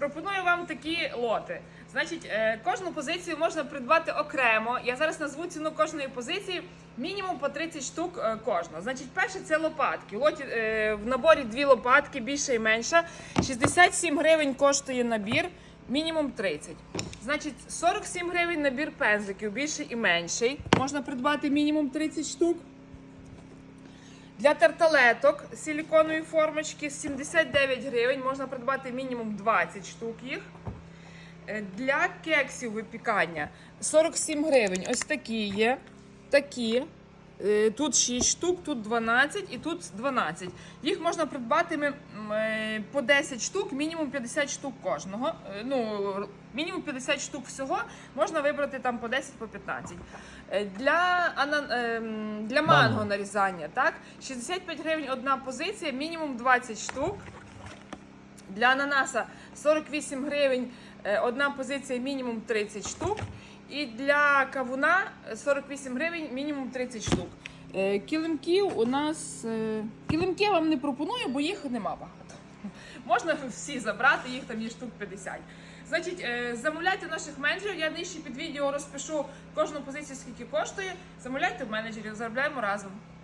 пропоную вам такі лоти. Значить, е, кожну позицію можна придбати окремо. Я зараз назву ціну кожної позиції. Мінімум по 30 штук е, кожна. Значить, перше це лопатки. Лоті, е, в наборі дві лопатки, більша і менша. 67 гривень коштує набір, мінімум 30. Значить, 47 гривень набір пензликів, більший і менший. Можна придбати мінімум 30 штук. Для тарталеток силіконової формочки 79 гривень, можна придбати мінімум 20 штук їх. Е, Для кексів випікання 47 гривень. Ось такі є. Такі. Е, Тут 6 штук, тут 12 і тут 12. Їх можна придбати е, по 10 штук, мінімум 50 штук кожного. Е, Ну, мінімум 50 штук всього. Можна вибрати там по 10, по 15. Е, Для, ем, для манго Манго. нарізання, так? 65 гривень одна позиція, мінімум 20 штук. Для ананаса 48 гривень е, одна позиція, мінімум 30 штук. І для кавуна е, 48 гривень, мінімум 30 штук. Е, Килимків у нас. е, Килимки я вам не пропоную, бо їх нема багато. Можна всі забрати, їх там є штук 50. Значить, замовляйте наших менеджерів. Я нижче під відео розпишу кожну позицію, скільки коштує. Замовляйте в менеджерів, заробляємо разом.